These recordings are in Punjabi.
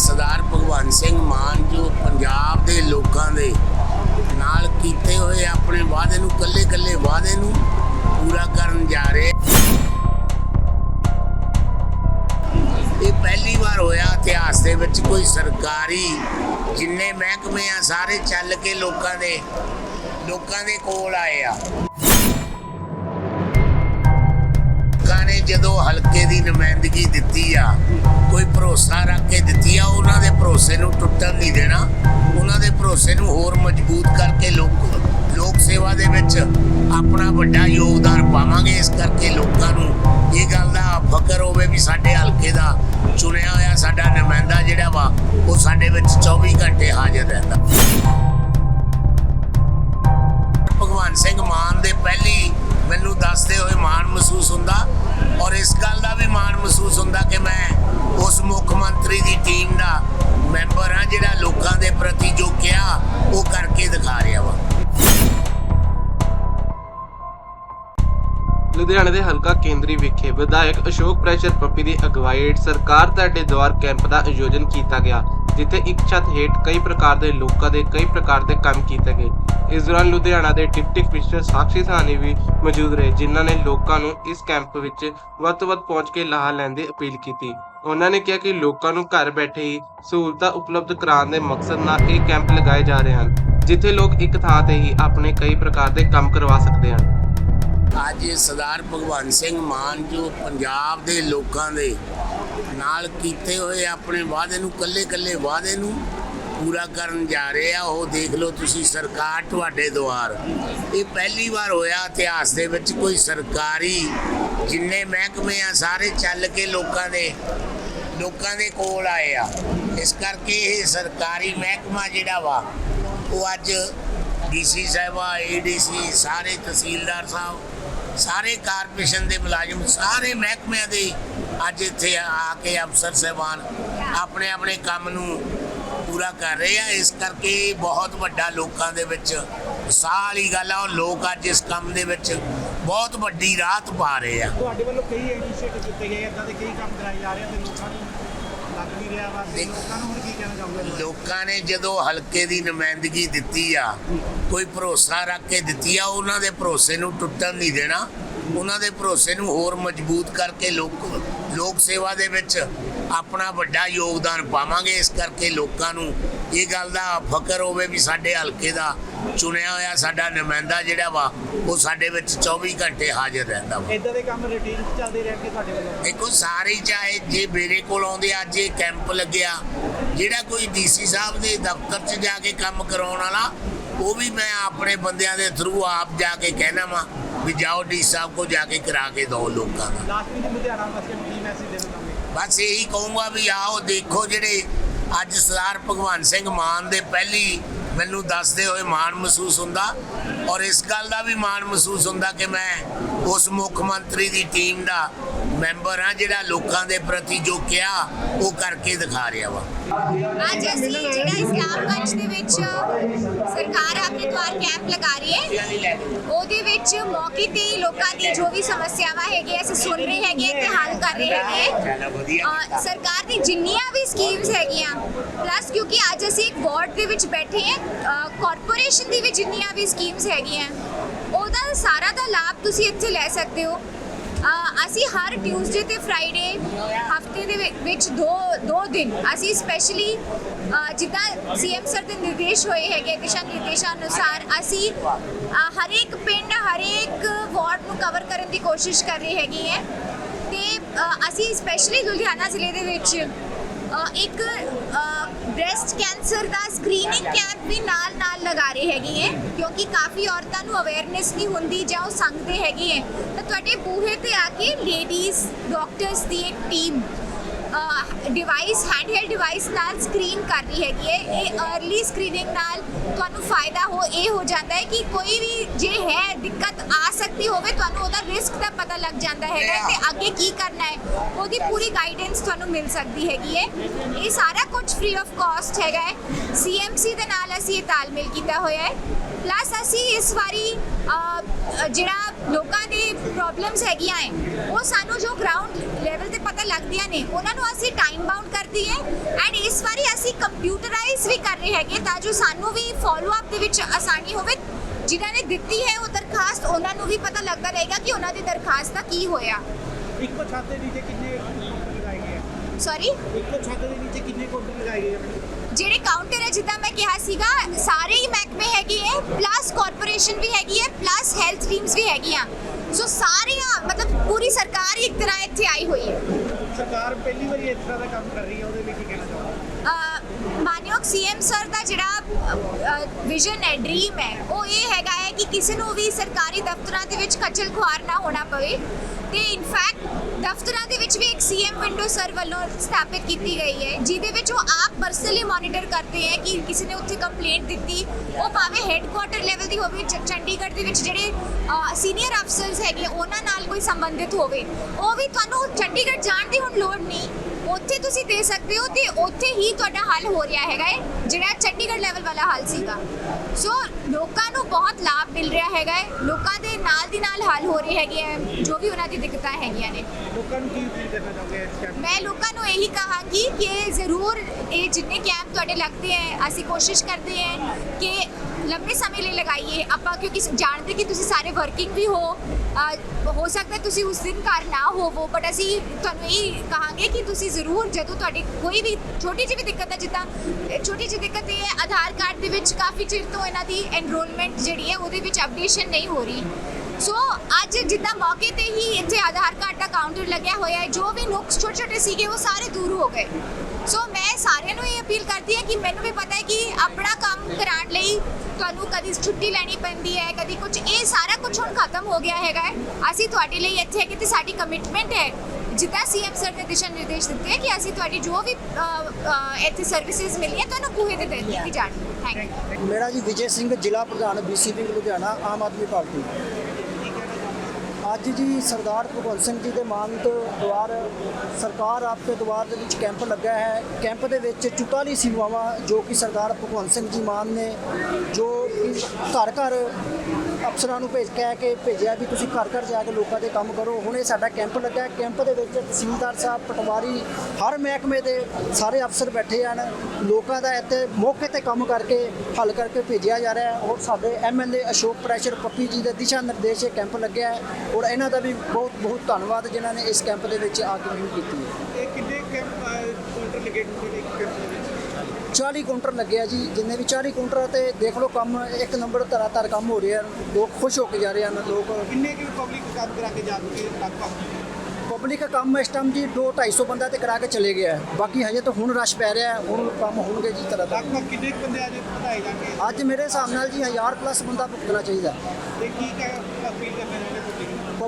ਸਰਦਾਰ ਭਗਵੰਤ ਸਿੰਘ ਮਾਨ ਜੋ ਪੰਜਾਬ ਦੇ ਲੋਕਾਂ ਦੇ ਨਾਲ ਕੀਤੇ ਹੋਏ ਆਪਣੇ ਵਾਅਦੇ ਨੂੰ ਕੱਲੇ ਕੱਲੇ ਵਾਅਦੇ ਨੂੰ ਪੂਰਾ ਕਰਨ ਜਾ ਰਹੇ ਇਹ ਪਹਿਲੀ ਵਾਰ ਹੋਇਆ ਇਤਿਹਾਸ ਦੇ ਵਿੱਚ ਕੋਈ ਸਰਕਾਰੀ ਜਿੰਨੇ ਮਹਿਕਮੇ ਆ, ਸਾਰੇ ਚੱਲ ਕੇ ਲੋਕਾਂ ਦੇ ਲੋਕਾਂ ਦੇ ਕੋਲ ਆਏ ਆ। ਜਦੋਂ ਹਲਕੇ ਦੀ ਨੁਮਾਇੰਦਗੀ ਦਿੱਤੀ ਆ, ਕੋਈ ਭਰੋਸਾ ਰੱਖ ਕੇ ਦਿੱਤੀ ਆ, ਉਹਨਾਂ ਦੇ ਭਰੋਸੇ ਨੂੰ ਟੁੱਟਣ ਨਹੀਂ ਦੇਣਾ। ਉਹਨਾਂ ਦੇ ਭਰੋਸੇ ਨੂੰ ਹੋਰ ਮਜ਼ਬੂਤ ਕਰਕੇ ਲੋਕ ਲੋਕ ਸੇਵਾ ਦੇ ਵਿੱਚ ਆਪਣਾ ਵੱਡਾ ਯੋਗਦਾਨ ਪਾਵਾਂਗੇ। ਇਸ ਕਰਕੇ ਲੋਕਾਂ ਨੂੰ ਇਹ ਗੱਲ ਦਾ ਫਕਰ ਹੋਵੇ ਵੀ ਸਾਡੇ ਹਲਕੇ ਦਾ ਚੁਣਿਆ ਹੋਇਆ ਸਾਡਾ ਨੁਮਾਇੰਦਾ ਜਿਹੜਾ ਵਾ, ਉਹ ਸਾਡੇ ਵਿੱਚ 24 ਘੰਟੇ ਹਾਜ਼ਰ ਰਹਿੰਦਾ। ਭਗਵਾਨ ਸਿੰਘ ਮਾਨ ਦੇ ਪਹਿਲੀ ਮੈਨੂੰ ਦੱਸਦੇ ਹੋਏ ਮਾਣ ਮਹਿਸੂਸ ਹੁੰਦਾ ਔਰ ਇਸ ਗੱਲ ਦਾ ਵੀ ਮਾਣ ਮਹਿਸੂਸ ਹੁੰਦਾ ਕਿ ਮੈਂ ਉਸ ਮੁੱਖ ਮੰਤਰੀ ਦੀ ਟੀਮ ਦਾ ਮੈਂਬਰ ਹਾਂ, ਜਿਹੜਾ ਲੋਕਾਂ ਦੇ ਪ੍ਰਤੀ ਜੋ ਕਿਹਾ, ਉਹ ਕਰਕੇ ਦਿਖਾ ਰਿਹਾ ਵਾ। ਲੁਧਿਆਣਾ ਦੇ ਹਲਕਾ ਕੇਂਦਰੀ ਵਿਖੇ ਵਿਧਾਇਕ ਅਸ਼ੋਕ ਪ੍ਰੈਸ਼ਰ ਪੱਪੀ ਦੀ ਅਗਵਾਈ ਹੇਠ ਸਰਕਾਰ ਤੁਹਾਡੇ ਦੁਆਰ ਕੈਂਪ ਦਾ ਆਯੋਜਨ ਕੀਤਾ ਗਿਆ, ਜਿੱਥੇ ਇੱਕ ਛੱਤ ਹੇਠ ਕਈ ਪ੍ਰਕਾਰ ਦੇ ਲੋਕਾਂ ਦੇ, ਕਈ ਪ੍ਰਕਾਰ ਦੇ ਕੰਮ ਕੀਤੇ ਗਏ। ਇਸ ਦੌਰਾਨ ਲੁਧਿਆਣਾ ਦੇ ਡਿਪਟੀ ਕਮਿਸ਼ਨਰ ਸਾਕਸ਼ੀ ਸਾਹਨੀ ਵੀ ਮੌਜੂਦ ਰਹੇ, ਜਿਨ੍ਹਾਂ ਨੇ ਲੋਕਾਂ ਨੂੰ ਇਸ ਕੈਂਪ ਵਿੱਚ ਵੱਧ ਤੋਂ ਵੱਧ ਪਹੁੰਚ ਕੇ ਲਾਹਾ ਲੈਣ ਦੀ ਅਪੀਲ ਕੀਤੀ। ਉਹਨਾਂ ਨੇ ਕਿਹਾ ਕਿ ਲੋਕਾਂ ਨੂੰ ਘਰ ਬੈਠੇ ਹੀ ਸਹੂਲਤਾਂ ਉਪਲਬਧ ਕਰਾਉਣ ਦੇ ਮਕਸਦ ਨਾਲ ਇਹ ਕੈਂਪ ਲਗਾਏ ਜਾ ਰਹੇ ਹਨ, ਜਿੱਥੇ ਲੋਕ ਇੱਕ ਥਾਂ ਤੇ ਹੀ ਆਪਣੇ ਕਈ ਪ੍ਰਕਾਰ ਦੇ ਕੰਮ ਕਰਵਾ ਸਕਦੇ ਹਨ। ਅੱਜ ਸਰਦਾਰ ਭਗਵੰਤ ਸਿੰਘ ਮਾਨ ਜੋ ਪੰਜਾਬ ਦੇ ਲੋਕਾਂ ਦੇ ਨਾਲ ਕੀਤੇ ਹੋਏ ਆਪਣੇ ਵਾਅਦੇ ਨੂੰ ਕੱਲੇ ਕੱਲੇ ਵਾਅਦੇ ਨੂੰ ਪੂਰਾ ਕਰਨ ਜਾ ਰਹੇ ਆ, ਉਹ ਦੇਖ ਲਓ ਤੁਸੀਂ ਸਰਕਾਰ ਤੁਹਾਡੇ ਦੁਆਰ। ਇਹ ਪਹਿਲੀ ਵਾਰ ਹੋਇਆ, ਇਤਿਹਾਸ ਦੇ ਵਿੱਚ ਕੋਈ ਸਰਕਾਰੀ ਜਿੰਨੇ ਮਹਿਕਮੇ ਆ, ਸਾਰੇ ਚੱਲ ਕੇ ਲੋਕਾਂ ਦੇ ਲੋਕਾਂ ਦੇ ਕੋਲ ਆਏ ਆ। ਇਸ ਕਰਕੇ ਇਹ ਸਰਕਾਰੀ ਮਹਿਕਮਾ ਜਿਹੜਾ ਵਾ, ਉਹ ਅੱਜ ਡੀਸੀ ਸਾਹਿਬਾ ਏਡੀਸੀ ਸਾਰੇ ਤਹਿਸੀਲਦਾਰ ਸਾਹਿਬ, ਸਾਰੇ ਕਾਰਪੋਰੇਸ਼ਨ ਦੇ ਮੁਲਾਜ਼ਮ, ਸਾਰੇ ਮਹਿਕਮਿਆਂ ਦੇ ਅੱਜ ਇੱਥੇ ਆ ਕੇ ਅਫਸਰ ਸਾਹਿਬਾਨ ਆਪਣੇ ਆਪਣੇ ਕੰਮ ਨੂੰ ਪੂਰਾ ਕਰ ਰਹੇ ਆ। ਇਸ ਕਰਕੇ ਬਹੁਤ ਵੱਡਾ ਲੋਕਾਂ ਦੇ ਵਿੱਚ ਸਾਹ ਵਾਲੀ ਗੱਲ ਆ ਲੋਕ ਅੱਜ ਇਸ ਕੰਮ ਦੇ ਵਿੱਚ ਬਹੁਤ ਵੱਡੀ ਰਾਹਤ ਪਾ ਰਹੇ ਆ। ਤੁਹਾਡੇ ਵੱਲੋਂ ਕਈ ਇਨੀਸ਼ੀਏਟਿਵ ਦਿੱਤੇ ਗਏ ਇਦਾਂ ਦੇ ਕਈ ਕੰਮ ਕਰਾਏ ਜਾ ਰਹੇ ਆ ਤੇ ਲੋਕਾਂ ਨੂੰ ਲੱਗ ਨਹੀਂ ਰਿਹਾ ਵਾ। ਤੇ ਦੇਖ- ਲੋਕਾਂ ਨੂੰ ਹੁਣ ਕੀ ਕਹਿਣਾ ਚਾਹੋਗੇ? ਲੋਕਾਂ ਨੇ ਜਦੋਂ ਹਲਕੇ ਦੀ ਨੁਮਾਇੰਦਗੀ ਦਿੱਤੀ ਆ ਕੋਈ ਭਰੋਸਾ ਰੱਖ ਕੇ ਦਿੱਤੀ ਆ ਉਹਨਾਂ ਦੇ ਭਰੋਸੇ ਨੂੰ ਟੁੱਟਣ ਨਹੀਂ ਦੇਣਾ। ਉਹਨਾਂ ਦੇ ਭਰੋਸੇ ਨੂੰ ਹੋਰ ਮਜ਼ਬੂਤ ਕਰਕੇ ਲੋਕ ਲੋਕ ਸੇਵਾ ਦੇ ਵਿੱਚ ਆਪਣਾ ਵੱਡਾ ਯੋਗਦਾਨ ਪਾਵਾਂਗੇ। ਇਸ ਕਰਕੇ ਲੋਕਾਂ ਨੂੰ ਇਹ ਗੱਲ ਦਾ ਫਕਰ ਹੋਵੇ ਵੀ ਸਾਡੇ ਹਲਕੇ ਦਾ ਚੁਣਿਆ ਹੋਇਆ ਸਾਡਾ ਨੁਮਾਇੰਦਾ ਜਿਹੜਾ ਵਾ ਉਹ ਸਾਡੇ ਵਿੱਚ 24 ਘੰਟੇ ਹਾਜ਼ਰ ਰਹਿੰਦਾ ਵਾ। ਇਦਾਂ ਦੇ ਕੰਮ ਰੂਟੀਨ ਚੱਲਦੇ ਰਹਿਣਗੇ ਤੁਹਾਡੇ ਵੱਲੋਂ? ਦੇਖੋ ਸਾਰੇ ਹੀ ਚਾਹੇ ਜੇ ਮੇਰੇ ਕੋਲ ਆਉਂਦੇ ਅੱਜ ਇਹ ਕੈਂਪ ਲੱਗਿਆ ਜਿਹੜਾ ਕੋਈ ਡੀਸੀ ਸਾਹਿਬ ਦੇ ਦਫ਼ਤਰ 'ਚ ਜਾ ਕੇ ਕੰਮ ਕਰਾਉਣ ਵਾਲਾ ਉਹ ਵੀ ਮੈਂ ਆਪਣੇ ਬੰਦਿਆਂ ਦੇ ਥਰੂ ਆਪ ਜਾ ਕੇ ਕਹਿਣਾ ਵਾ ਵੀ ਜਾਓ ਡੀ ਸਾਹਿਬ ਕੋ ਜਾ ਕੇ ਕਰਾ ਕੇ ਦਿਓ ਲੋਕਾਂ ਦਾ। ਲਾਸਟ ਵਿੱਚ ਲੁਧਿਆਣਾ ਵਾਸਤੇ ਕੀ ਮੈਸੇਜ ਦੇਣਾ ਚਾਹੋਗੇ ਬਸ ਇਹੀ ਕਹੂੰਗਾ ਵੀ ਆਓ ਦੇਖੋ ਜਿਹੜੇ ਅੱਜ ਸਰਦਾਰ ਭਗਵੰਤ ਸਿੰਘ ਮਾਨ ਦੇ ਪਹਿਲੀ ਮੈਨੂੰ ਦੱਸਦੇ ਹੋਏ ਮਾਣ ਮਹਿਸੂਸ ਹੁੰਦਾ ਔਰ ਇਸ ਗੱਲ ਦਾ ਵੀ ਮਾਣ ਮਹਿਸੂਸ ਹੁੰਦਾ ਕਿ ਮੈਂ ਉਸ ਮੁੱਖ ਮੰਤਰੀ ਦੀ ਟੀਮ ਦਾ ਮੈਂਬਰ ਹਾਂ ਜਿਹੜਾ ਲੋਕਾਂ ਦੇ ਪ੍ਰਤੀ ਜੋ ਕਿਹਾ ਉਹ ਕਰਕੇ ਦਿਖਾ ਰਿਹਾ ਵਾ। ਅੱਜ ਅਸੀਂ ਜਿਹੜਾ ਇਸਲਾਮਗੰਜ ਦੇ ਵਿੱਚ ਸਰਕਾਰ ਆਪਣੇ ਦੁਆਰ ਕੈਂਪ ਲਗਾ ਰਹੀ ਹੈ। ਉਹਦੇ ਵਿੱਚ ਮੌਕੇ ਤੇ ਹੀ ਲੋਕਾਂ ਦੀ ਜੋ ਵੀ ਸਮੱਸਿਆਵਾਂ ਹੈਗੀਆਂ ਅਸੀਂ ਸੁਣ ਰਹੇ ਹੈਗੇ ਤੇ ਹੱਲ ਕਰ ਰਹੇ ਹੈਗੇ ਸਰਕਾਰ ਦੀ ਜਿੰਨੀਆਂ ਵੀ ਸਕੀਮਸ ਹੈਗੀਆਂ ਪਲੱਸ ਕਿਉਂਕਿ ਅੱਜ ਅਸੀਂ ਇੱਕ ਵਾਰਡ ਦੇ ਵਿੱਚ ਬੈਠੇ ਹਾਂ ਕਾਰਪੋਰੇਸ਼ਨ ਦੀ ਵੀ ਜਿੰਨੀਆਂ ਵੀ ਸਕੀਮਸ ਹੈਗੀਆਂ ਉਹਦਾ ਸਾਰਾ ਦਾ ਲਾਭ ਤੁਸੀਂ ਇੱਥੇ ਲੈ ਸਕਦੇ ਹੋ। ਅਸੀਂ ਹਰ ਟਿਊਜ਼ਡੇ ਤੇ ਫਰਾਈਡੇ ਹਫ਼ਤੇ ਦੇ ਵਿੱਚ ਦੋ ਦੋ ਦਿਨ ਅਸੀਂ ਸਪੈਸ਼ਲੀ ਜਿੱਦਾਂ ਸੀਐਮ ਸਰ ਦੇ ਨਿਰਦੇਸ਼ ਹੋਏ ਹੈਗੇ ਦਿਸ਼ਾ ਨਿਰਦੇਸ਼ਾਂ ਅਨੁਸਾਰ, ਅਸੀਂ ਹਰੇਕ ਪਿੰਡ, ਹਰੇਕ ਵਾਰਡ ਨੂੰ ਕਵਰ ਕਰਨ ਦੀ ਕੋਸ਼ਿਸ਼ ਕਰ ਰਹੇ ਹੈਗੀ ਹੈ ਤੇ ਅਸੀਂ ਸਪੈਸ਼ਲੀ ਲੁਧਿਆਣਾ ਜ਼ਿਲ੍ਹੇ ਦੇ ਵਿੱਚ ਇੱਕ ਬ੍ਰੈਸਟ ਕੈਂਸਰ ਦਾ ਸਕਰੀਨਿੰਗ ਕੈਂਪ ਵੀ ਨਾਲ ਨਾਲ ਲਗਾ ਰਹੇ ਹੈਗੇ ਹੈ ਕਿਉਂਕਿ ਕਾਫੀ ਔਰਤਾਂ ਨੂੰ ਅਵੇਅਰਨੈਸ ਨਹੀਂ ਹੁੰਦੀ ਜਾਂ ਉਹ ਸੰਗਦੇ ਹੈਗੇ ਹੈ ਤਾਂ ਤੁਹਾਡੇ ਬੂਹੇ ਤੇ ਆ ਕੇ ਲੇਡੀਜ਼ ਡਾਕਟਰਸ ਦੀ ਇੱਕ ਟੀਮ ਡਿਵਾਈਸ ਹੈਂਡਹੈਲਡ ਡਿਵਾਈਸ ਨਾਲ ਸਕਰੀਨ ਕਰ ਰਹੀ ਹੈਗੀ ਹੈ। ਇਹ अर्ਲੀ ਸਕਰੀਨਿੰਗ ਨਾਲ ਤੁਹਾਨੂੰ ਫਾਇਦਾ ਹੋ ਇਹ ਹੋ ਜਾਂਦਾ ਹੈ ਕਿ ਕੋਈ ਵੀ ਜੇ ਹੈ ਦਿੱਕਤ ਆ ਸਕਦੀ ਹੋਵੇ ਤੁਹਾਨੂੰ ਉਹਦਾ ਰਿਸਕ ਦਾ ਪਤਾ ਲੱਗ ਜਾਂਦਾ ਹੈਗਾ ਤੇ ਅੱਗੇ ਕੀ ਕਰਨਾ ਹੈ। ਉਹਦੀ ਪੂਰੀ ਗਾਈਡੈਂਸ ਤੁਹਾਨੂੰ ਮਿਲ ਸਕਦੀ ਹੈਗੀ ਹੈ। ਇਹ ਸਾਰਾ ਕੁਝ ਫ੍ਰੀ ਆਫ ਕਾਸਟ ਹੈਗਾ ਹੈ। ਸੀਐਮਸੀ ਦੇ ਨਾਲ ਅਸੀਂ ਇਹ ਤਾਲਮੇਲ ਕੀਤਾ ਹੋਇਆ ਹੈ। ਪਲੱਸ ਅਸੀਂ ਇਸ ਵਾਰੀ ਜਿਹੜਾ ਲੋਕਾਂ ਦੀ ਪ੍ਰੋਬਲਮਸ ਹੈਗੀਆਂ ਹੈ ਉਹ ਸਾਨੂੰ ਜੋ ਗਰਾਊਂਡ ਲੈਵਲ ਤੇ ਪਤਾ ਲੱਗਦੀਆਂ ਨੇ ਉਹਨਾਂ ਨੂੰ ਅਸੀਂ ਟਾਈਮ ਬਾਉਂਡ ਕਰ ਦਈਏ। ਐਂਡ ਇਸ ਵਾਰੀ ਅਸੀਂ ਕੰਪਿਊਟਰਾਈਜ਼ ਵੀ ਕਰ ਰਹੇ ਹੈਗੇ ਤਾਂ ਜੋ ਸਾਨੂੰ ਵੀ ਫਾਲੋ ਅਪ ਦੇ ਵਿੱਚ ਆਸਾਨੀ ਹੋਵੇ। ਜਿਨ੍ਹਾਂ ਨੇ ਦਿੱਤੀ ਹੈ ਉਹ ਦਰਖਾਸਤ ਉਹਨਾਂ ਨੂੰ ਵੀ ਪਤਾ ਲੱਗਦਾ ਰਹੇਗਾ ਕਿ ਉਹਨਾਂ ਦੀ ਦਰਖਾਸਤ ਦਾ ਕੀ ਹੋਇਆ। ਇੱਕੋ ਛੱਤ ਦੇ ਨੀਚੇ ਕਿੰਨੇ ਕਾਊਂਟਰ ਲਗਾਏ ਗਏ ਸੌਰੀ ਇੱਕੋ ਛੱਤ ਦੇ ਨੀਚੇ ਕਿੰਨੇ ਕਾਊਂਟਰ ਲਗਾਏ ਗਏ ਜਿਹੜੇ ਕਾਊਂਟਰ ਹੈ ਜਿੱਦਾਂ ਮੈਂ ਕਿਹਾ ਸੀਗਾ ਸਾਰੇ ਹੀ ਮਹਿਕਮੇ ਹੈਗੇ ਹੈ ਕਾਰਪੋਰੇਸ਼ਨ ਵੀ ਹੈਗੀ ਹੈ ਪਲੱਸ ਹੈਲਥ ਟੀਮਸ ਵੀ ਹੈਗੀਆਂ। ਸੋ ਸਾਰੀਆਂ ਮਤਲਬ ਪੂਰੀ ਸਰਕਾਰ ਹੀ ਇੱਕ ਤਰ੍ਹਾਂ ਇੱਥੇ ਆਈ ਹੋਈ ਹੈ। ਸਰਕਾਰ ਪਹਿਲੀ ਵਾਰੀ ਇਸ ਤਰ੍ਹਾਂ ਦਾ ਕੰਮ ਕਰ ਰਹੀ ਹੈ ਉਹਦੇ ਲਈ ਕੀ ਕਹਿਣਾ ਚਾਹੁੰਦੇ ਮਾਨਯੋਗ ਸੀਐਮ ਸਰ ਦਾ ਜਿਹੜਾ ਵਿਜ਼ਨ ਹੈ ਡ੍ਰੀਮ ਹੈ ਉਹ ਇਹ ਹੈਗਾ ਹੈ ਕਿ ਕਿਸੇ ਨੂੰ ਵੀ ਸਰਕਾਰੀ ਦਫ਼ਤਰਾਂ ਦੇ ਵਿੱਚ ਖੱਜਲ ਖੁਆਰ ਨਾ ਹੋਣਾ ਪਵੇ। ਤੇ ਇਨਫੈਕਟ ਦਫ਼ਤਰਾਂ ਦੇ ਵਿੱਚ ਵੀ ਇੱਕ ਸੀਐਮ ਵਿੰਡੋ ਸਰ ਵੱਲੋਂ ਸਥਾਪਿਤ ਕੀਤੀ ਗਈ ਹੈ, ਜਿਹਦੇ ਵਿੱਚ ਉਹ ਆਪ ਪਰਸਨਲੀ ਮੋਨੀਟਰ ਕਰਦੇ ਹੈ ਕਿ ਕਿਸੇ ਨੇ ਉੱਥੇ ਕੰਪਲੇਂਟ ਦਿੱਤੀ। ਉਹ ਭਾਵੇਂ ਹੈੱਡਕੁਆਟਰ ਲੈਵਲ ਦੀ ਹੋਵੇ, ਚ- ਚੰਡੀਗੜ੍ਹ ਦੇ ਵਿੱਚ ਜਿਹੜੇ ਸੀਨੀਅਰ ਅਫਸਰਸ ਹੈਗੇ, ਉਹਨਾਂ ਨਾਲ ਕੋਈ ਸੰਬੰਧਿਤ ਹੋਵੇ। ਉਹ ਵੀ ਤੁਹਾਨੂੰ ਚੰਡੀਗੜ੍ਹ ਜਾਣ ਦੀ ਹੁਣ ਲੋੜ ਨਹੀਂ। ਉੱਥੇ ਤੁਸੀਂ ਦੇ ਸਕਦੇ ਹੋ ਤੇ ਉੱਥੇ ਹੀ ਤੁਹਾਡਾ ਹੱਲ ਹੋ ਰਿਹਾ ਹੈਗਾ ਹੈ ਜਿਹੜਾ ਚੰਡੀਗੜ੍ਹ ਲੈਵਲ ਵਾਲਾ ਹੱਲ ਸੀਗਾ। ਸੋ ਲੋਕਾਂ ਨੂੰ ਬਹੁਤ ਲਾਭ ਮਿਲ ਰਿਹਾ ਹੈਗਾ ਹੈ ਲੋਕਾਂ ਦੇ ਨਾਲ ਦੀ ਨਾਲ ਹੱਲ ਹੋ ਰਹੇ ਹੈਗੇ ਹੈ ਜੋ ਵੀ ਉਹਨਾਂ ਦੀ ਦਿੱਕਤਾਂ ਹੈਗੀਆਂ ਨੇ। ਲੋਕਾਂ ਨੂੰ ਕੀ ਅਪੀਲ ਕਰਨਾ ਚਾਹੁੰਦੇ ਆ ਮੈਂ ਲੋਕਾਂ ਨੂੰ ਇਹੀ ਕਹਾਂਗੀ ਕਿ ਜ਼ਰੂਰ ਇਹ ਜਿੰਨੇ ਕੈਂਪ ਤੁਹਾਡੇ ਲੱਗਦੇ ਹੈ ਅਸੀਂ ਕੋਸ਼ਿਸ਼ ਕਰਦੇ ਹਾਂ ਕਿ ਲੰਬੇ ਸਮੇਂ ਲਈ ਲਗਾਈਏ। ਆਪਾਂ ਕਿਉਂਕਿ ਜਾਣਦੇ ਕਿ ਤੁਸੀਂ ਸਾਰੇ ਵਰਕਿੰਗ ਵੀ ਹੋ ਹੋ ਸਕਦਾ ਤੁਸੀਂ ਉਸ ਦਿਨ ਘਰ ਨਾ ਹੋਵੋ ਬਟ ਅਸੀਂ ਤੁਹਾਨੂੰ ਇਹ ਕਹਾਂਗੇ ਕਿ ਤੁਸੀਂ ਜ਼ਰੂਰ ਜਦੋਂ ਤੁਹਾਡੀ ਕੋਈ ਵੀ ਛੋਟੀ ਜਿਹੀ ਵੀ ਦਿੱਕਤ ਹੈ, ਜਿੱਦਾਂ, ਇਹ ਛੋਟੀ ਜਿਹੀ ਦਿੱਕਤ ਇਹ ਹੈ, ਆਧਾਰ ਕਾਰਡ ਦੇ ਵਿੱਚ ਕਾਫੀ ਚਿਰ ਤੋਂ ਇਹਨਾਂ ਦੀ ਐਨਰੋਲਮੈਂਟ ਜਿਹੜੀ ਹੈ, ਉਹਦੇ ਵਿੱਚ ਅਪਡੇਸ਼ਨ ਨਹੀਂ ਹੋ ਰਹੀ। ਸੋ ਅੱਜ ਜਿੱਦਾਂ ਮੌਕੇ ਤੇ ਹੀ ਇੱਥੇ ਆਧਾਰ ਕਾਰਡ ਦਾ ਕਾਊਂਟਰ ਲੱਗਿਆ ਹੋਇਆ ਹੈ, ਜੋ ਵੀ ਨੁਕਸ ਛੋਟੇ ਛੋਟੇ ਸੀਗੇ, ਉਹ ਸਾਰੇ ਦੂਰ ਹੋ ਗਏ। ਸੋ ਮੈਂ ਸਾਰਿਆਂ ਨੂੰ ਇਹ ਅਪੀਲ ਕਰਦੀ ਹਾਂ ਕਿ ਮੈਨੂੰ ਵੀ ਪਤਾ ਹੈ ਕਿ ਆਪਣਾ ਕੰਮ ਕਰਾਉਣ ਲਈ ਤੁਹਾਨੂੰ ਕਦੀ ਛੁੱਟੀ ਲੈਣੀ ਪੈਂਦੀ ਹੈ, ਕਦੀ ਕੁਝ ਇਹ ਸਾਰਾ ਕੁਝ ਹੁਣ ਖਤਮ ਹੋ ਗਿਆ ਹੈਗਾ ਹੈ। ਅਸੀਂ ਤੁਹਾਡੇ ਲਈ ਇੱਥੇ ਹੈਗੇ ਤੇ ਸਾਡੀ ਕਮਿਟਮੈਂਟ ਹੈ। ਜਿੱਦਾਂ ਸੀਐਮ ਸਰ ਨੇ ਦਿਸ਼ਾ ਨਿਰਦੇਸ਼ ਦਿੱਤੇ ਕਿ ਅਸੀਂ ਤੁਹਾਡੀ ਜੋ ਵੀ ਇੱਥੇ ਸਰਵਿਸਿਜ਼ ਮਿਲੀਆਂ, ਤੁਹਾਨੂੰ ਬੂਹੇ ਤੇ ਦੇ ਦਿੱਤੀ ਜਾਣੀ ਥੈਂਕ ਯੂ ਮੇਰਾ ਜੀ ਵਿਜੇ ਸਿੰਘ, ਜ਼ਿਲ੍ਹਾ ਪ੍ਰਧਾਨ BC wing Ludhiana, Aam Aadmi Party. ਅੱਜ ਜੀ ਸਰਦਾਰ ਭਗਵੰਤ ਸਿੰਘ ਜੀ ਦੇ ਮਾਨ ਤੋਂ ਦੁਆਰ, ਸਰਕਾਰ ਆਪਕੇ ਦੁਆਰ ਦੇ ਵਿੱਚ ਕੈਂਪ ਲੱਗਾ ਹੈ। ਕੈਂਪ ਦੇ ਵਿੱਚ 44 ਸੇਵਾਵਾਂ ਜੋ ਕਿ ਸਰਦਾਰ ਭਗਵੰਤ ਸਿੰਘ ਜੀ ਮਾਨ ਨੇ, ਜੋ ਘਰ ਘਰ ਅਫਸਰਾਂ ਨੂੰ ਭੇਜ ਕਹਿ ਕੇ ਭੇਜਿਆ ਵੀ ਤੁਸੀਂ ਘਰ ਘਰ ਜਾ ਕੇ ਲੋਕਾਂ ਦੇ ਕੰਮ ਕਰੋ। ਹੁਣ ਇਹ ਸਾਡਾ ਕੈਂਪ ਲੱਗਾ। ਕੈਂਪ ਦੇ ਵਿੱਚ ਤਹਿਸੀਲਦਾਰ ਸਾਹਿਬ, ਪਟਵਾਰੀ ਹਰ ਮਹਿਕਮੇ ਦੇ ਸਾਰੇ ਅਫਸਰ ਬੈਠੇ ਹਨ। ਲੋਕਾਂ ਦਾ ਇੱਥੇ ਮੌਕੇ ਤੇ ਕੰਮ ਕਰਕੇ ਹੱਲ ਕਰਕੇ ਭੇਜਿਆ ਜਾ ਰਿਹਾ ਹੈ। ਔਰ ਸਾਡੇ ਐਮਐਲਏ ਅਸ਼ੋਕ ਪ੍ਰੈਸ਼ਰ ਪੱਪੀ ਜੀ ਦੇ ਦਿਸ਼ਾ ਨਿਰਦੇਸ਼ ਇਹ ਕੈਂਪ ਲੱਗਿਆ ਹੈ। ਔਰ ਇਹਨਾਂ ਦਾ ਵੀ ਬਹੁਤ ਬਹੁਤ ਧੰਨਵਾਦ ਜਿਨ੍ਹਾਂ ਨੇ ਇਸ ਕੈਂਪ ਦੇ ਵਿੱਚ ਆ ਕੇ ਕੀਤੀ ਹੈ। ਇਹ ਕਿੰਨੇ ਕੈਂਪ ਕਾਊਂਟਰ ਲਗੇ ਹੁੰਦੇ ਨੇ ਕੈਂਪ 40 ਕਾਊਂਟਰ ਲੱਗਿਆ ਜੀ ਜਿੰਨੇ ਵੀ 40 ਕਾਊਂਟਰ ਤੇ ਦੇਖ ਲਓ ਕੰਮ ਇੱਕ ਨੰਬਰ ਧਰਾ ਧਰ ਕੰਮ ਹੋ ਰਿਹਾ ਲੋਕ ਖੁਸ਼ ਹੋ ਕੇ ਜਾ ਰਹੇ ਹਨ ਲੋਕ ਕਿੰਨੇ ਕਿ ਪਬਲਿਕ ਕੰਮ ਕਰਾ ਕੇ ਜਾ ਚੁੱਕੇ ਲਗਭਗ ਪਬਲਿਕ ਕੰਮ? ਇਸ ਟਾਈਮ ਜੀ 2 250 ਬੰਦਾ ਤੇ ਕਰਾ ਕੇ ਚਲੇ ਗਿਆ ਹੈ। ਬਾਕੀ ਹਜੇ ਤਾਂ ਹੁਣ ਰਸ਼ ਪੈ ਰਿਹਾ ਹੈ ਹੁਣ ਕੰਮ ਹੋਣਗੇ ਜੀ ਤਰ੍ਹਾਂ ਦਾ ਲਗਭਗ ਕਿੰਨੇ ਕੁ ਬੰਦੇ ਅੱਜ ਵਧਾਏ ਜਾਣਗੇ? ਅੱਜ ਮੇਰੇ ਹਿਸਾਬ ਨਾਲ ਜੀ 1000 ਪਲੱਸ ਬੰਦਾ ਭੁਗਤਣਾ ਚਾਹੀਦਾ। ਤੇ ਕੀ ਕਹਿ ਅਪੀਲ ਪਬਲਿਕ ਨੂੰ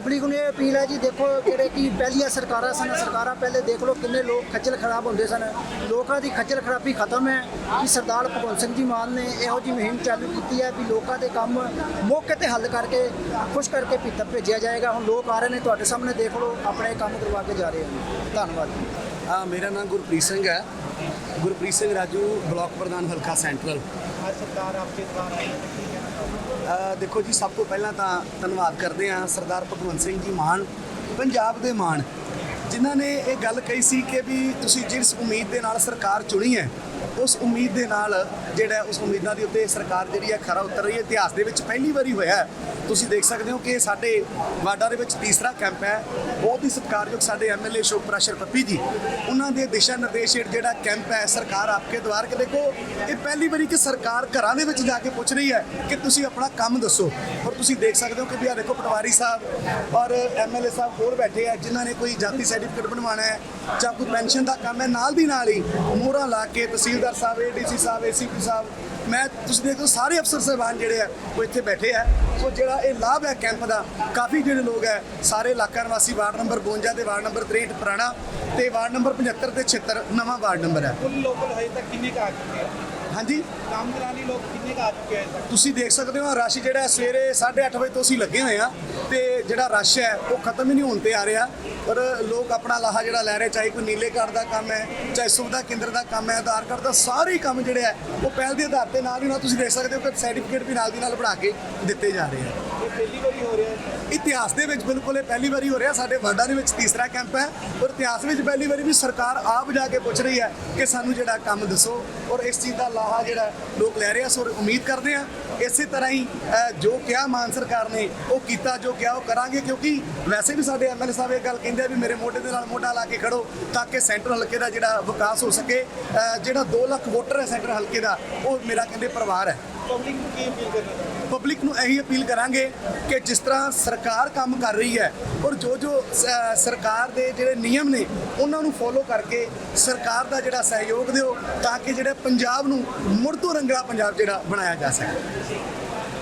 ਪਬਲਿਕ ਨੂੰ ਇਹ ਅਪੀਲ ਹੈ ਜੀ ਦੇਖੋ ਜਿਹੜੇ ਕਿ ਪਹਿਲੀਆਂ ਸਰਕਾਰਾਂ ਸਨ ਸਰਕਾਰਾਂ ਪਹਿਲੇ ਦੇਖ ਲਓ ਕਿੰਨੇ ਲੋਕ ਖੱਜਲ ਖਰਾਬ ਹੁੰਦੇ ਸਨ। ਲੋਕਾਂ ਦੀ ਖੱਜਲ ਖਰਾਬੀ ਖਤਮ ਹੈ ਕਿ ਸਰਦਾਰ ਭਗਵੰਤ ਸਿੰਘ ਜੀ ਮਾਨ ਨੇ ਇਹੋ ਜਿਹੀ ਮੁਹਿੰਮ ਚਾਲੂ ਕੀਤੀ ਹੈ ਵੀ ਲੋਕਾਂ ਦੇ ਕੰਮ ਮੌਕੇ ਤੇ ਹੱਲ ਕਰਕੇ ਖੁਸ਼ ਕਰਕੇ ਭੀਤਰ ਭੇਜਿਆ ਜਾਏਗਾ। ਹੁਣ ਲੋਕ ਆ ਰਹੇ ਨੇ ਤੁਹਾਡੇ ਸਾਹਮਣੇ ਦੇਖ ਲਓ ਆਪਣੇ ਕੰਮ ਕਰਵਾ ਕੇ ਜਾ ਰਹੇ ਹਨ। ਧੰਨਵਾਦ ਜੀ। ਆ ਮੇਰਾ ਨਾਮ ਗੁਰਪ੍ਰੀਤ ਸਿੰਘ ਹੈ। ਗੁਰਪ੍ਰੀਤ ਸਿੰਘ ਰਾਜੂ ਬਲਾਕ ਪ੍ਰਧਾਨ ਹਲਕਾ ਸੈਂਟਰਲ। ਅੱਜ ਸਰਕਾਰ ਆਪਕੇ ਦੁਆਰ ਦੇਖੋ ਜੀ, ਸਭ ਤੋਂ ਪਹਿਲਾਂ ਤਾਂ ਧੰਨਵਾਦ ਕਰਦੇ ਹਾਂ ਸਰਦਾਰ ਭਗਵੰਤ ਸਿੰਘ ਜੀ ਮਾਨ, ਪੰਜਾਬ ਦੇ ਮਾਨ, ਜਿਨ੍ਹਾਂ ਨੇ ਇਹ ਗੱਲ ਕਹੀ ਸੀ ਕਿ ਵੀ ਤੁਸੀਂ ਜਿਸ ਉਮੀਦ ਦੇ ਨਾਲ ਸਰਕਾਰ ਚੁਣੀ ਹੈ, ਉਸ ਉਮੀਦ ਦੇ ਨਾਲ ਜਿਹੜਾ ਉਸ ਉਮੀਦਾਂ ਦੇ ਉੱਤੇ ਸਰਕਾਰ ਜਿਹੜੀ ਹੈ ਖਰਾ ਉਤਰ ਰਹੀ ਹੈ। ਇਤਿਹਾਸ ਦੇ ਵਿੱਚ ਪਹਿਲੀ ਵਾਰੀ ਹੋਇਆ ਤੁਸੀਂ ਦੇਖ ਸਕਦੇ ਹੋ ਕਿ ਸਾਡੇ ਵਾਡਾ ਦੇ ਵਿੱਚ ਤੀਸਰਾ ਕੈਂਪ ਹੈ। ਬਹੁਤ ਹੀ ਸਤਿਕਾਰਯੋਗ ਸਾਡੇ ਐਮਐਲਏ ਅਸ਼ੋਕ ਪ੍ਰੈਸ਼ਰ ਪੱਪੀ ਜੀ। ਉਹਨਾਂ ਦੇ ਦਿਸ਼ਾ ਨਿਰਦੇਸ਼ ਹੇਠ ਜਿਹੜਾ ਕੈਂਪ ਹੈ, ਸਰਕਾਰ ਆਪਕੇ ਦੁਆਰ ਕੇ ਦੇਖੋ, ਇਹ ਪਹਿਲੀ ਵਾਰੀ ਕਿ ਸਰਕਾਰ ਘਰਾਂ ਦੇ ਵਿੱਚ ਜਾ ਕੇ ਪੁੱਛ ਰਹੀ ਹੈ ਕਿ ਤੁਸੀਂ ਆਪਣਾ ਕੰਮ ਦੱਸੋ। ਔਰ ਤੁਸੀਂ ਦੇਖ ਸਕਦੇ ਹੋ ਕਿ ਵੀ ਆ ਦੇਖੋ ਪਟਵਾਰੀ ਸਾਹਿਬ ਔਰ ਐਮਐਲਏ ਸਾਹਿਬ ਹੋਰ ਬੈਠੇ ਆ, ਜਿਨ੍ਹਾਂ ਨੇ ਕੋਈ ਜਾਤੀ ਸਰਟੀਫਿਕੇਟ ਬਣਵਾਉਣਾ ਹੈ ਜਾਂ ਕੋਈ ਪੈਨਸ਼ਨ ਦਾ ਕੰਮ ਹੈ, ਨਾਲ ਦੀ ਨਾਲ ਹੀ ਮੋਹਰਾਂ ਲਾ ਕੇ ਤਹਿਸੀਲਦਾਰ ਸਾਹਿਬ ਏਡੀਸੀ ਸਾਹਿਬ ਏਸੀਪੀ ਸਾਹਿਬ, ਮੈਂ ਤੁਸੀਂ ਦੇਖੋ ਸਾਰੇ ਅਫਸਰ ਸਾਹਿਬਾਨ ਜਿਹੜੇ ਆ, ਉਹ ਇੱਥੇ ਬੈਠੇ ਆ। ਸੋ ਜਿਹੜਾ ਇਹ ਲਾਭ ਹੈ ਕੈਂਪ ਦਾ ਕਾਫੀ ਜਿਹੜੇ ਲੋਕ ਹੈ ਸਾਰੇ ਇਲਾਕਾ ਨਿਵਾਸੀ ਵਾਰਡ ਨੰਬਰ 52 ਤੇ ਵਾਰਡ ਨੰਬਰ 63 ਪੁਰਾਣਾ ਤੇ ਵਾਰਡ ਨੰਬਰ 75 ਤੇ 76 ਨਵਾਂ ਵਾਰਡ ਨੰਬਰ ਹੈ। ਕੁੱਲ ਲੋਕਲ ਹਜੇ ਤੱਕ ਕਿੰਨੇ ਕੁ ਆ ਚੁੱਕੇ ਆ? ਹਾਂਜੀ? ਕੰਮ ਕਰਾਣੀ ਲੋਕ ਕਿੰਨੇ ਕੁ ਆ ਚੁੱਕੇ ਆ ਤੱਕ? ਤੁਸੀਂ ਦੇਖ ਸਕਦੇ ਹੋ ਰਸ਼ ਜਿਹੜਾ ਹੈ ਸਵੇਰੇ 8:30 ਵਜੇ ਤੋਂ ਅਸੀਂ ਲੱਗੇ ਹੋਏ ਆ ਤੇ ਜਿਹੜਾ ਰਸ਼ ਹੈ ਉਹ ਖਤਮ ਹੀ ਨਹੀਂ ਹੋਣ ਤੇ ਆ ਰਿਹਾ। ਪਰ ਲੋਕ ਆਪਣਾ ਲਾਹਾ ਜਿਹੜਾ ਲੈ ਰਹੇ ਚਾਹੇ ਕੋਈ ਨੀਲੇ ਕਾਰਡ ਦਾ ਕੰਮ ਹੈ ਚਾਹੇ ਸੁਵਿਧਾ ਕੇਂਦਰ ਦਾ ਕੰਮ ਹੈ ਆਧਾਰ ਕਾਰਡ ਦਾ ਸਾਰੇ ਹੀ ਕੰਮ ਜਿਹੜੇ ਹੈ ਉਹ ਪਹਿਲ ਦੇ ਆਧਾਰ ਤੇ ਨਾਲ ਹੀ ਨਾਲ ਤੁਸੀਂ ਦੇਖ ਸਕਦੇ ਹੋ ਕਿ ਸਰਟੀਫਿਕੇਟ ਵੀ ਨਾਲ ਦੀ ਨਾਲ ਬਣਾ ਕੇ ਦਿੱਤੇ ਜਾ ਰਹੇ ਆ ਪਹਿਲੀ ਵਾਰੀ ਹੋ ਰਿਹਾ ਹੈ। ਇਤਿਹਾਸ ਦੇ ਵਿੱਚ ਬਿਲਕੁਲ ਇਹ ਪਹਿਲੀ ਵਾਰੀ ਹੋ ਰਿਹਾ। ਸਾਡੇ ਵਰਡਾ ਦੇ ਵਿੱਚ ਤੀਸਰਾ ਕੈਂਪ ਹੈ ਔਰ ਇਤਿਹਾਸ ਵਿੱਚ ਪਹਿਲੀ ਵਾਰੀ ਵੀ ਸਰਕਾਰ ਆਪ ਜਾ ਕੇ ਪੁੱਛ ਰਹੀ ਹੈ ਕਿ ਸਾਨੂੰ ਜਿਹੜਾ ਕੰਮ ਦੱਸੋ ਔਰ ਇਸ ਚੀਜ਼ ਦਾ ਲਾਹਾ ਜਿਹੜਾ ਲੋਕ ਲੈ ਰਹੇ ਆ। ਸੋ ਉਮੀਦ ਕਰਦੇ ਆ ਇਸੇ ਤਰ੍ਹਾਂ ਹੀ ਅ, ਜੋ ਕਿਹਾ ਮਾਨ ਸਰਕਾਰ ਨੇ ਉਹ ਕੀਤਾ ਜੋ ਕਿਹਾ ਉਹ ਕਰਾਂਗੇ। ਕਿਉਂਕਿ ਵੈਸੇ ਵੀ ਸਾਡੇ ਐਮਐਲਏ ਸਾਹਿਬ ਇਹ ਗੱਲ ਕਹਿੰਦੇ ਆ ਵੀ ਮੇਰੇ ਮੋਢੇ ਦੇ ਨਾਲ ਮੋਢਾ ਲਾ ਕੇ ਖੜੋ ਤਾਂ ਕਿ ਸੈਂਟਰ ਹਲਕੇ ਦਾ ਜਿਹੜਾ ਵਿਕਾਸ ਹੋ ਸਕੇ। ਅ, ਜਿਹੜਾ 2 ਲੱਖ ਵੋਟਰ ਹੈ ਸੈਂਟਰ ਹਲਕੇ ਦਾ ਉਹ ਮੇਰਾ ਕਹਿੰਦੇ ਪਰਿਵਾਰ ਹੈ। ਪਬਲਿਕ ਨੂੰ ਕੀ ਅਪੀਲ ਕਰਨਾ? ਚਾਹੁੰਦੇ ਪਬਲਿਕ ਨੂੰ ਇਹੀ ਅਪੀਲ ਕਰਾਂਗੇ ਕਿ ਜਿਸ ਤਰ੍ਹਾਂ ਸਰਕਾਰ ਕੰਮ ਕਰ ਰਹੀ ਹੈ ਔਰ ਜੋ ਜੋ ਸ- ਸਰਕਾਰ ਦੇ ਜਿਹੜੇ ਨਿਯਮ ਨੇ, ਉਹਨਾਂ ਨੂੰ ਫੋਲੋ ਕਰਕੇ ਸਰਕਾਰ ਦਾ ਜਿਹੜਾ ਸਹਿਯੋਗ ਦਿਓ ਤਾਂ ਕਿ ਜਿਹੜਾ ਪੰਜਾਬ ਨੂੰ ਮੁੜ ਤੋਂ ਰੰਗਲਾ ਪੰਜਾਬ ਜਿਹੜਾ ਬਣਾਇਆ ਜਾ ਸਕੇ।